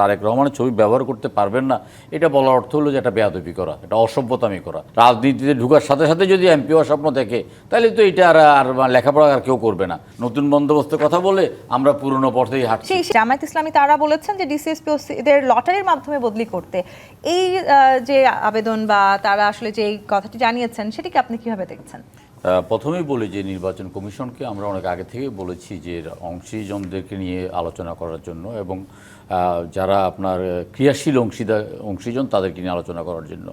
তারেক রহমানের ছবি ব্যবহার করতে পারবেন না। এটা বলার অর্থ হলো যে এটা বেয়াদবি করা, এটা অসভ্যতামি করা। রাজনীতিতে ঢুকার সাথে সাথে যদি এমপি হওয়ার স্বপ্ন দেখে, তাহলে তো এটা আর আর লেখাপড়া আর কেউ করবে না। নতুন বন্দোবস্তের কথা বলে আমরা পুরনো পথেই হাঁটছি। জামায়াত ইসলামী তারা বলেছেন যে ডিসিএসপি এদের লটারির মাধ্যমে বদলি করতে। এই যে আবেদন বা তারা আসলে যে কথাটি জানিয়েছেন, সেটিকে আপনি কীভাবে দেখছেন? প্রথমেই বলি যে নির্বাচন কমিশনকে আমরা অনেক আগে থেকে বলেছি যে অংশীজনদেরকে নিয়ে আলোচনা করার জন্য এবং যারা আপনার ক্রিয়াশীল অংশীদার অংশীজন তাদেরকে নিয়ে আলোচনা করার জন্য।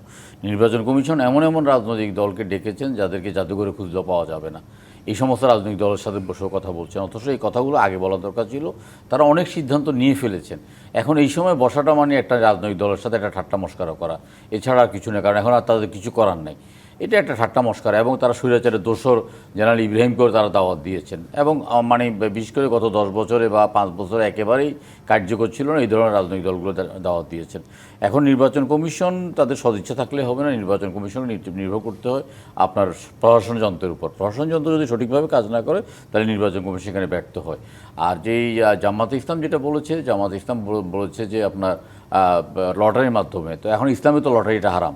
নির্বাচন কমিশন এমন এমন রাজনৈতিক দলকে ডেকেছেন যাদেরকে জাদুঘরে খুঁজলেও পাওয়া যাবে না। এই সমস্ত রাজনৈতিক দলের সাথে বসেও কথা বলছেন। অথচ এই কথাগুলো আগে বলা দরকার ছিল। তারা অনেক সিদ্ধান্ত নিয়ে ফেলেছেন। এখন এই সময় বসাটা মানে একটা রাজনৈতিক দলের সাথে একটা ঠাট্টা মস্কারা করা। এছাড়া আর কিছু নেই কারণ এখন আর তাদের কিছু করার নেই। এটা একটা ঠাট্টা মস্কার এবং তারা স্বৈরাচারের দোসর জেনারেল ইব্রাহিমকেও তারা দাওয়াত দিয়েছেন। এবং মানে বিশেষ করে গত দশ বছরে বা পাঁচ বছরে একেবারেই কার্যকর ছিল না, এই ধরনের রাজনৈতিক দলগুলো দাওয়াত দিয়েছেন। এখন নির্বাচন কমিশন, তাদের সদিচ্ছা থাকলে হবে না, নির্বাচন কমিশন নির্ভর করতে হয় আপনার প্রশাসন যন্ত্রের উপর। প্রশাসন যন্ত্র যদি সঠিকভাবে কাজ না করে, তাহলে নির্বাচন কমিশন সেখানে ব্যর্থ হয়। আর যেই জামাত ইসলাম যেটা বলেছে, জামাত ইসলাম বলেছে যে আপনার লটারির মাধ্যমে, তো এখন ইসলামে তো লটারিটা হারাম।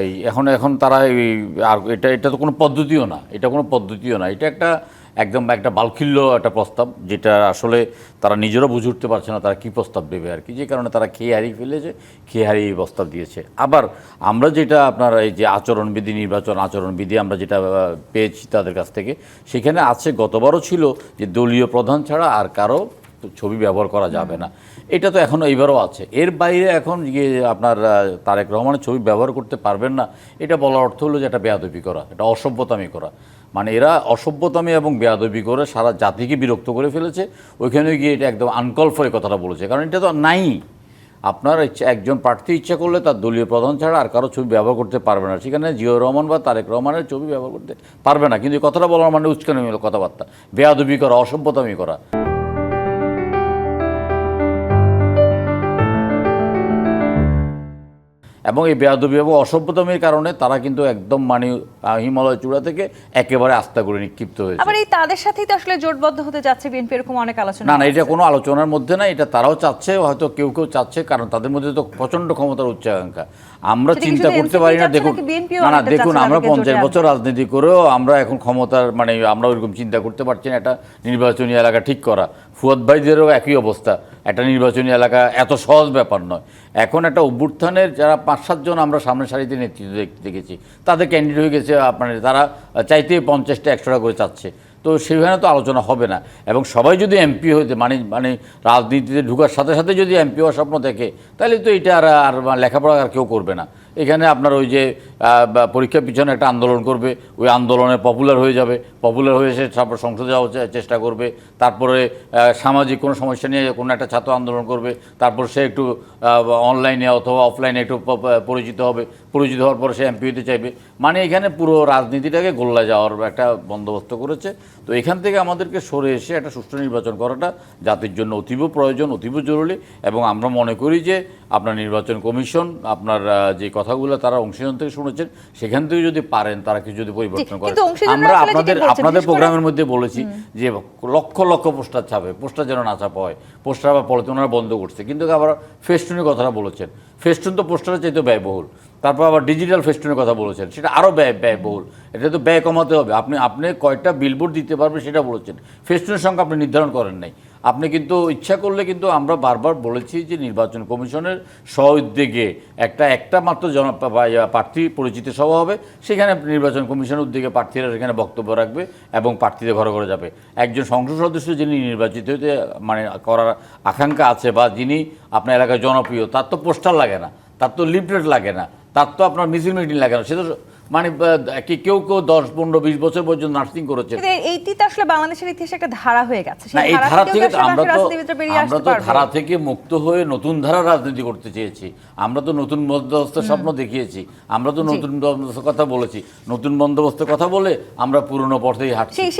এই এখন এখন তারা এই আর এটা এটা তো কোনো পদ্ধতিও না, এটা কোনো পদ্ধতিও না। এটা একটা একদম একটা বালখিল্য একটা প্রস্তাব, যেটা আসলে তারা নিজেরও বুঝে উঠতে পারছে না তারা কী প্রস্তাব দেবে আর কি। যে কারণে তারা খেয়ে হারিয়ে ফেলেছে, খেয়ে হারিয়ে এই প্রস্তাব দিয়েছে। আবার আমরা যেটা আপনার এই যে আচরণবিধি, নির্বাচন আচরণবিধি আমরা যেটা পেয়েছি তাদের কাছ থেকে, সেখানে আছে গতবারও ছিল যে দলীয় প্রধান ছাড়া আর কারও ছবি ব্যবহার করা যাবে না। এটা তো এখনও এইবারও আছে। এর বাইরে এখন গিয়ে আপনার তারেক রহমানের ছবি ব্যবহার করতে পারবেন না, এটা বলার অর্থ হলো যে এটা বেয়াদবি করা, এটা অসভ্যতামি করা। মানে এরা অসভ্যতামি এবং বেয়াদবি করে সারা জাতিকে বিরক্ত করে ফেলেছে, ওইখানে গিয়ে এটা একদম আনকল কথাটা বলেছে। কারণ এটা তো নাই। আপনার একজন প্রার্থী ইচ্ছা করলে তার দলীয় প্রধান ছাড়া আর কারও ছবি ব্যবহার করতে পারবে না। সেখানে জিও রহমান বা তারেক রহমানের ছবি ব্যবহার করতে পারবে না। কিন্তু কথাটা বলার মানে উচ্চারণমূলক কথাবার্তা। বেয়াদবি করা, অসভ্যতামি করা। এবং এই বেয়াদবি এবং অসভ্যতামের কারণে তারা কিন্তু একদম মানে হিমালয় চূড়া থেকে একেবারে আস্থা করে নিক্ষিপ্ত হয়েছে। আবার এই তাদের সাথেই তো আসলে জোটবদ্ধ হতে যাচ্ছে বিএনপি এরকম অনেক আলোচনা না না এটা কোনো আলোচনার মধ্যে না এটা তারাও চাচ্ছে হয়তো কেউ কেউ চাচ্ছে কারণ তাদের মধ্যে তো প্রচণ্ড ক্ষমতার উচ্চাকাঙ্ক্ষা। আমরা চিন্তা করতে পারি না দেখুন না না দেখুন আমরা পঞ্চাশ বছর রাজনীতি করেও আমরা এখন ক্ষমতার মানে আমরা ওইরকম চিন্তা করতে পারছি না একটা নির্বাচনী এলাকা ঠিক করা। ফুয়াদ ভাইদেরও একই অবস্থা। একটা নির্বাচনী এলাকা এত সহজ ব্যাপার নয়। এখন একটা অভ্যুত্থানের যারা পাঁচ সাতজন আমরা সামনের সারিতে নেতৃত্ব দেখেছি, তাদের ক্যান্ডিডেট হয়ে গেছে আপনার, তারা চাইতে পঞ্চাশটা, একশোটা করে চাচ্ছে। তো সেখানে তো আলোচনা হবে না। এবং সবাই যদি এমপি হইতে মানে মানে রাজনীতিতে ঢুকার সাথে সাথে যদি এমপি হওয়ার স্বপ্ন দেখে, তাহলে তো এটা আর আর লেখাপড়া আর কেউ করবে না। এখানে আপনার ওই যে পরীক্ষার পিছনে একটা আন্দোলন করবে, ওই আন্দোলনে পপুলার হয়ে যাবে। পপুলার হয়ে সে তারপর সংসদে যাওয়ার চেষ্টা করবে। তারপরে সামাজিক কোনো সমস্যা নিয়ে কোনো একটা ছাত্র আন্দোলন করবে। তারপর সে একটু অনলাইনে অথবা অফলাইনে একটু পরিচিত হবে। পরিচিত হওয়ার পরে সে এমপি হতে চাইবে। মানে এখানে পুরো রাজনীতিটাকে গোল্লা যাওয়ার একটা বন্দোবস্ত করেছে। তো এখান থেকে আমাদেরকে সরে এসে একটা সুষ্ঠু নির্বাচন করাটা জাতির জন্য অতীব প্রয়োজন অতীব জরুরি এবং আমরা মনে করি যে আপনার নির্বাচন কমিশন আপনার যে কথাগুলো তারা অংশীজন থেকে শুনেছেন সেখান থেকে যদি পারেন তারা কিছু যদি পরিবর্তন করেন। আমরা আপনাদের আপনাদের প্রোগ্রামের মধ্যে বলেছি যে লক্ষ লক্ষ পোস্টার ছাপে পোস্টার যেন না ছাপা হয় পোস্টার আবার পলিথিন ওনারা বন্ধ করছে। কিন্তু আবার ফেস্টুনের কথাটা বলেছেন। ফেস্টুন তো পোস্টারের চাইতে ব্যয়বহুল। তারপর আবার ডিজিটাল ফেস্টুনের কথা বলেছেন, সেটা আরও ব্যয় ব্যয়বহুল। এটা তো ব্যয় কমাতে হবে। আপনি আপনি কয়টা বিলবোর্ড দিতে পারবেন সেটা বলেছেন। ফেস্টুনের সংখ্যা আপনি নির্ধারণ করেন নাই। আপনি কিন্তু ইচ্ছা করলে কিন্তু আমরা বারবার বলেছি যে নির্বাচন কমিশনের স্ব উদ্যোগে একটা একটা মাত্র জন প্রার্থী পরিচিত সভা হবে। সেখানে নির্বাচন কমিশনের উদ্যোগে প্রার্থীরা সেখানে বক্তব্য রাখবে এবং প্রার্থীদের ঘরে ঘরে যাবে। একজন সংসদ সদস্য যিনি নির্বাচিত হতে মানে করার আকাঙ্ক্ষা আছে বা যিনি আপনার এলাকায় জনপ্রিয়, তার তো পোস্টার লাগে না। তার তো লিফলেট লাগে না। তার তো আপনার মিছিল মিটিং লাগে না। সে তো মানে কি কেউ কেউ দশ পনেরো বিশ বছর পর্যন্ত নার্সিং করেছে। এইটি তো আসলে বাংলাদেশের ইতিহাসে একটা ধারা হয়ে গেছে। না এই ধারা থেকে আমরা তো আমরা তো ধারা থেকে মুক্ত হয়ে নতুন ধারা রাজনীতি করতে চেয়েছি। আমরা তো নতুন বন্দোবস্তের স্বপ্ন দেখিয়েছি। আমরা তো নতুন বন্দোবস্তের কথা বলেছি। নতুন বন্দোবস্তের কথা বলে আমরা পুরনো পথেই হাঁটছি।